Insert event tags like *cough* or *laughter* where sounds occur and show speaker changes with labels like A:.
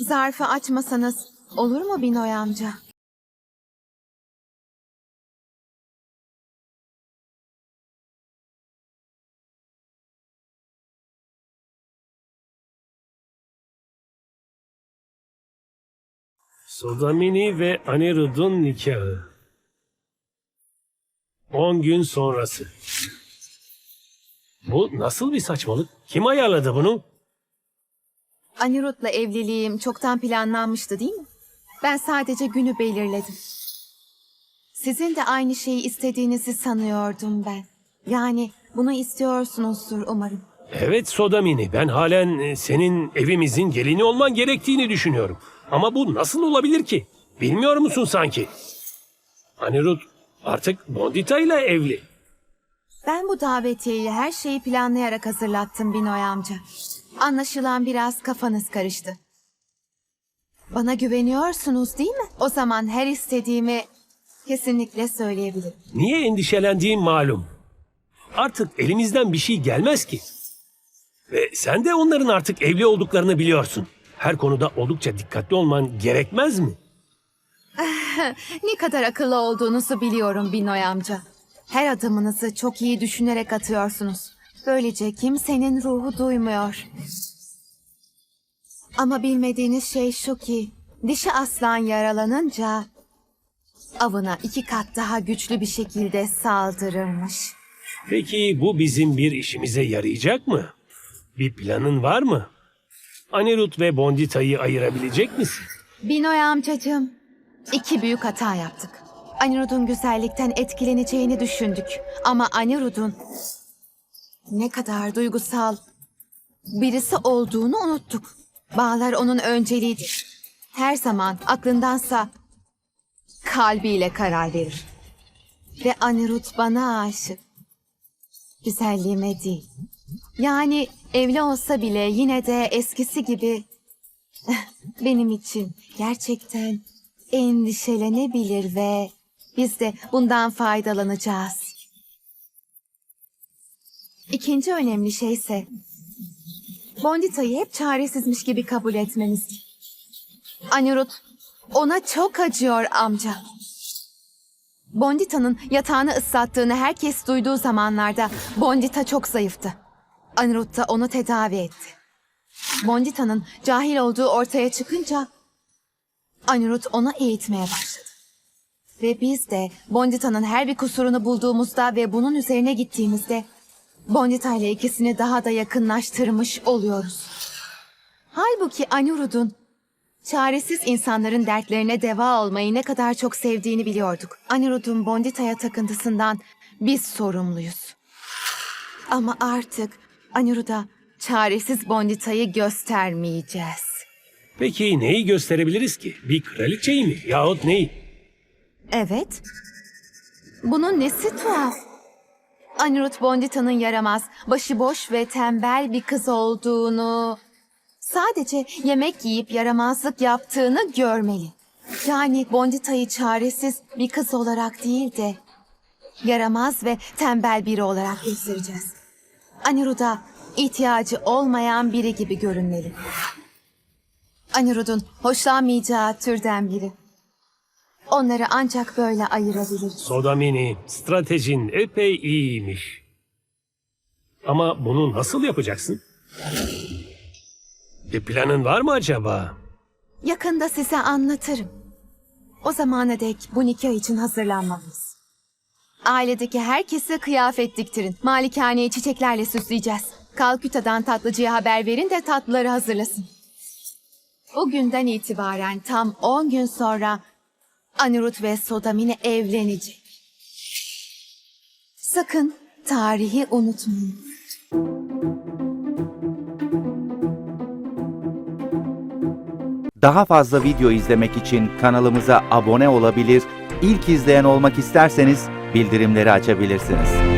A: Zarfı açmasanız olur mu Binoy amca?
B: Sodamini ve Anirud'un nikahı. 10 gün sonrası. Bu nasıl bir saçmalık? Kim ayarladı bunu?
A: Anirud'la evliliğim çoktan planlanmıştı değil mi? Ben sadece günü belirledim. Sizin de aynı şeyi istediğinizi sanıyordum ben. Yani bunu istiyorsunuzdur umarım.
B: Evet Sodamini, ben halen e, senin evimizin gelini olman gerektiğini düşünüyorum. Ama bu nasıl olabilir ki? Bilmiyor musun sanki? Anirud artık Bondita ile evli.
A: Ben bu davetiyeyi her şeyi planlayarak hazırlattım Binoy amca. Anlaşılan biraz kafanız karıştı. Bana güveniyorsunuz değil mi? O zaman her istediğimi kesinlikle söyleyebilirim.
B: Niye endişelendiğim malum. Artık elimizden bir şey gelmez ki. Ve sen de onların artık evli olduklarını biliyorsun. Her konuda oldukça dikkatli olman gerekmez mi? *laughs*
A: Ne kadar akıllı olduğunuzu biliyorum Binoy amca. Her adımınızı çok iyi düşünerek atıyorsunuz. Böylece kimsenin ruhu duymuyor. Ama bilmediğiniz şey şu ki, dişi aslan yaralanınca avına iki kat daha güçlü bir şekilde saldırırmış.
B: Peki bu bizim bir işimize yarayacak mı? Bir planın var mı? Anirud ve Bondita'yı ayırabilecek misin?
A: Binoy amcacığım, iki büyük hata yaptık. Anirud'un güzellikten etkileneceğini düşündük. Ama Anirud'un ne kadar duygusal birisi olduğunu unuttuk. Bağlar onun önceliğidir. Her zaman aklındansa kalbiyle karar verir. Ve Anirud bana aşık. Güzelliğime değil. Yani evli olsa bile yine de eskisi gibi *laughs* benim için gerçekten endişelenebilir ve biz de bundan faydalanacağız. İkinci önemli şey ise Bondita'yı hep çaresizmiş gibi kabul etmemiz. Anirud ona çok acıyor amca. Bondita'nın yatağını ıslattığını herkes duyduğu zamanlarda Bondita çok zayıftı. Anirud da onu tedavi etti. Bondita'nın cahil olduğu ortaya çıkınca Anirud onu eğitmeye başladı. Ve biz de Bondita'nın her bir kusurunu bulduğumuzda ve bunun üzerine gittiğimizde Bondita ile ikisini daha da yakınlaştırmış oluyoruz. Halbuki Anirud'un çaresiz insanların dertlerine deva olmayı ne kadar çok sevdiğini biliyorduk. Anirud'un Bondita'ya takıntısından biz sorumluyuz. Ama artık Anirud'a çaresiz Bondita'yı göstermeyeceğiz.
B: Peki neyi gösterebiliriz ki? Bir kraliçeyi mi? Yahut neyi?
A: Evet. Bunun nesi tuhaf? Anirudh Bondita'nın yaramaz, başıboş ve tembel bir kız olduğunu... Sadece yemek yiyip yaramazlık yaptığını görmeli. Yani Bondita'yı çaresiz bir kız olarak değil de... ...yaramaz ve tembel biri olarak göstereceğiz. Anirud'a ihtiyacı olmayan biri gibi görünmeli. Anirud'un hoşlanmayacağı türden biri. Onları ancak böyle ayırabiliriz.
B: Sodamini, stratejin epey iyiymiş. Ama bunu nasıl yapacaksın? Bir planın var mı acaba?
A: Yakında size anlatırım. O zamana dek bu nikah için hazırlanmalıyız. Ailedeki herkese kıyafet diktirin. Malikaneyi çiçeklerle süsleyeceğiz. Kalküta'dan tatlıcıya haber verin de tatlıları hazırlasın. Bugünden itibaren tam 10 gün sonra Anirudh ve Sodamini evlenecek. Sakın tarihi unutmayın.
C: Daha fazla video izlemek için kanalımıza abone olabilir, ilk izleyen olmak isterseniz bildirimleri açabilirsiniz.